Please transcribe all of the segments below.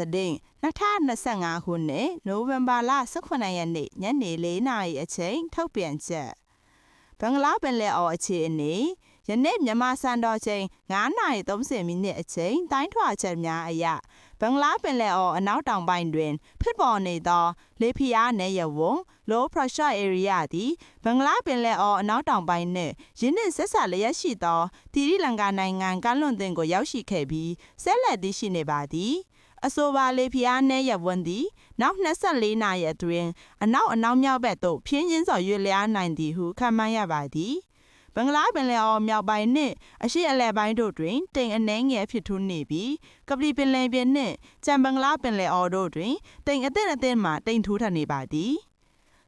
သတင်း2025ခုနှစ်နိုဝင်ဘာလ18ရက်နေ့ညနေ4နာရီအချိန်ထုတ်ပြန်ချက်ဘင်္ဂလားပင်လယ်အော်အခြေအနေယနေ့မြန်မာစံတော်ချိန်9:30မိနစ်အချိန်တိုင်းထွာချက်များအရဘင်္ဂလားပင်လယ်အော်အနောက်တောင်ပိုင်းတွင် ဖြစ်ပေါ်နေသော လေဖိအားနည်းရဝန်း low pressure area သည်ဘင်္ဂလားပင်လယ်အော်အနောက်တောင်ပိုင်းနှင့်ယင်းနှင့်ဆက်ဆက်လျက်ရှိသောတီရိလင်္ကာနိုင်ငံကမ်းလွန်တွင်ကိုရောက်ရှိခဲ့ပြီးဆက်လက်တည်ရှိနေပါသည် အဆိုပါလေဖိအားနည်းရဝန်းသည် နောက်24နာရီအတွင်းအနောက်အနောက်မြောက်ဘက်သို့ဖြင်းချင်းစွာရွေ့လျားနိုင်သည်ဟုခန့်မှန်းရပါသည်ဘင်္ဂလားပင်လယ်အော်မြောက်ပိုင်းနှင့်အရှေ့အလယ်ပိုင်းတို့တွင်တိမ်အနှဲငယ်ဖြစ်ထွန်းနေပြီးကပလီပင်လယ်ပြင်နှင့်ကြံဘင်္ဂလားပင်လယ်အော်တို့တွင်တိမ်အသင့်အသင့်မှတိမ်ထူးထပ်နေပါသည်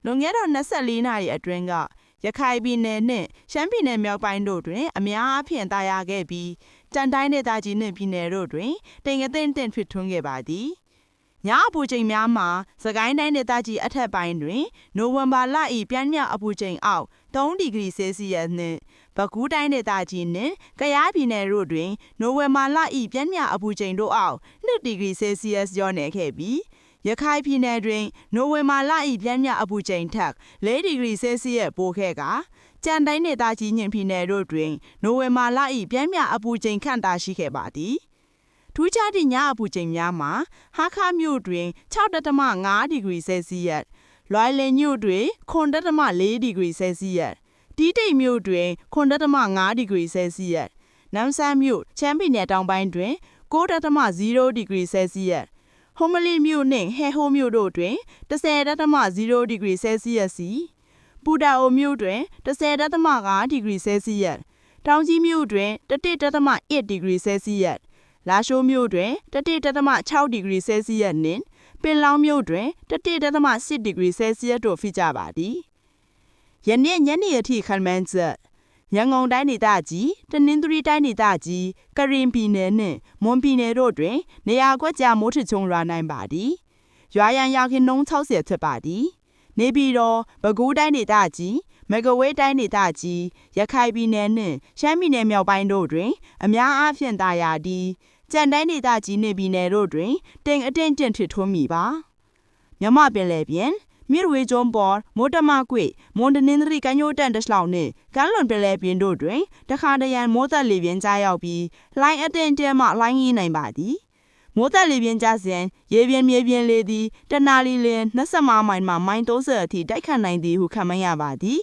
လွန်ခဲ့သော24နာရီအတွင်းကရခိုင်ပြည်နယ်နှင့်ရှမ်းပြည်နယ်မြောက်ပိုင်းတို့တွင်အများအားဖြင့်တာယာခဲ့ပြီး တန်တိုင်းဒေသကြီးနှင့်ပြည်နယ်တို့တွင်တိမ်အသင့်တင့်ဖြစ်ထွန်းခဲ့ပါသည်ညအပူချိန်များမှာစကိုင်းတိုင်းဒေသကြီးအထက်ပိုင်းတွင် နိုဝင်ဘာလ၏ပြင်းပြအပူချိန်အောက်3ဒီဂရီဆဲလ်စီယပ်နှင့်ပဲခူးတိုင်းဒေသကြီးနှင့်ကယားပြည်နယ်တို့တွင် နိုဝင်ဘာလ၏ပြင်းပြအပူချိန်တို့အောက်2ဒီဂရီဆဲလ်စီယပ်ကျော်နေခဲ့ပြီး ရခိုင်ပြည်နယ်တွင် နိုဝင်ဘာလ၏ပြင်းပြအပူချိန်ထက်4ဒီဂရီဆဲလ်စီယပ်ပိုခဲ့ကာကြံတိုင်းဒေသကြီးညင်ပြည်နယ်တို့တွင် နိုဝင်ဘာလ၏ပြင်းပြအပူချိန်ခန့်တာရှိခဲ့ပါသည်ထူးခြားသည့်ညအပူချိန်များမှာဟာခါမြို့တွင်6.5ဒီဂရီဆဲလ်စီယပ်လွိုင်လင်မြို့တွင်9.4ဒီဂရီဆဲလ်စီယပ်တီးတိတ်မြို့တွင်9.5ဒီဂရီဆဲလ်စီယပ်နမ်ဆန်မြို့ချမ်းပြည်နယ်တောင်ပိုင်းတွင်9.0ဒီဂရီဆဲလ်စီယပ် ဟိုမလီမြို့နှင့်ဟဲဟိုးမြို့တို့တွင်10.0ဒီဂရီဆဲလ်စီယပ်စီပူတာအိုမြို့တွင်10.5ဒီဂရီဆဲလ်စီယပ်တောင်ကြီးမြို့တွင်1.1ဒီဂရီဆဲလ်စီယပ်လာရှိုးမြို့တွင်1.6ဒီဂရီဆဲလ်စီယပ်နှင့်ပင်လောင်းမြို့တွင်1.8ဒီဂရီဆဲလ်စီယပ်တို့ဖြစ်ကြပါသည်ယနေ့ညနေအထိခန့်မှန်းချက် ရန်ကုန်တိုင်းဒေသကြီးတနင်္သာရီတိုင်းဒေသကြီးကရင်ပြည်နယ်နှင့်မွန်ပြည်နယ်တို့တွင် နေရာကွက်ကြားမိုးထချုံရွာနိုင်ပါသည်ရွာရန်ရာခိုင်နှုန်း60ဖြစ်ပါသည်နေပြည်တော်ပဲခူးတိုင်းဒေသကြီးမကွေးတိုင်းဒေသကြီးရခိုင်ပြည်နယ်နှင့်ရှမ်းပြည်နယ်မြောက်ပိုင်းတို့တွင် အများအားဖြင့်တာယာသည်ကြံတိုင်းဒေသကြီးနှင့်ပြည်နယ်တို့တွင်တိမ်အထင်ကျင့်ထွထွန်းမိပါမြမပင်လယ်ပြင် မြစ်ဝေကျွန်းပေါ်မိုးတမကွေမွန်တနင်္သာရီကမ်းရိုးတန်းတခြလောင်နှင့်ကမ်းလွန်ပင်လယ်ပြင်တို့တွင်တခါတရံမိုးသက်လေပြင်းကြားရောက်ပြီးလှိုင်းအထင်တဲမှလှိုင်းကြီးနိုင်ပါသည်မိုးသက်လေပြင်းကျစဉ်ရေပြင်းမြေပြင်းလေသည်တနာလီလင်25မိုင်မှမိုင်30အထိတိုက်ခတ်နိုင်သည်ဟုခန့်မှန်းရပါသည်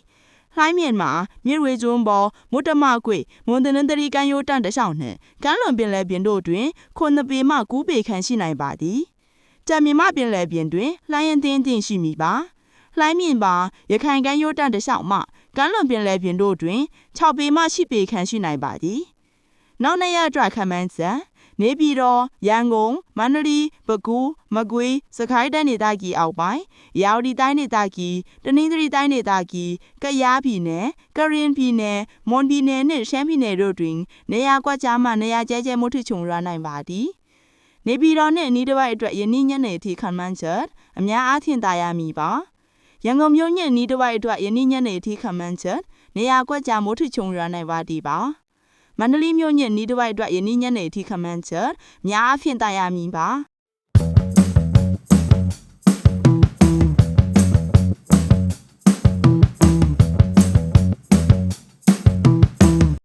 လှိုင်းမြင့်မှာမြစ်ဝေကျွန်းပေါ်မုတ္တမကွေမွန်တနင်္တရီကမ်းရိုးတန်းတလျှောက်နှင့်ကမ်းလွန်ပင်လယ်ပြင်တို့တွင်ခုနှစ်ပေမှ9ပေခန့်ရှိနိုင်ပါသည် ကြံမြမပင်လယ်ပြင်တွင်လှိုင်းရင်တင်းတင်းရှိမိပါလှိုင်းမြင့်ပါရခိုင်ကမ်းရိုးတန်းတလျှောက်မှကမ်းလွန်ပင်လယ်ပြင်တို့တွင်6ပေမှ10ပေခန့်ရှိနိုင်ပါသည်နောက်နှစ်ရက်အတွက်ခန့်မှန်းချက်နေပြည်တော်ရန်ကုန်မန္တလေးပဲခူးမကွေးစကိုင်းတိုင်းဒေသကြီးအောက်ပိုင်းရာဝတီတိုင်းဒေသကြီးတနင်္သာရီတိုင်းဒေသကြီးကယားပြည်နယ်ကရင်ပြည်နယ်မွန်ပြည်နယ်နှင့်ရှမ်းပြည်နယ်တို့တွင်နေရာကွက်ကြားမှနေရာကျဲကျဲမုထချုံရနိုင်ပါသည် နေပြည်တော်နှင့်အနီးတစ်ဝိုက်အတွက်ယနေ့ညနေအထိခန့်မှန်းချက်အများအားဖြင့်တာယာမည်ပါရန်ကုန်မြို့ညနီးတစ်ဝိုက်အတွက်ယနေ့ညနေအထိခန့်မှန်းချက်နေရာကွက်ကြားမိုးထချုံရနိုင်ပါသည်ပါမန္တလေးမြို့ညနီးတစ်ဝိုက်အတွက်ယနေ့ညနေအထိခန့်မှန်းချက်များအဖြစ်တာယာမည်ပါ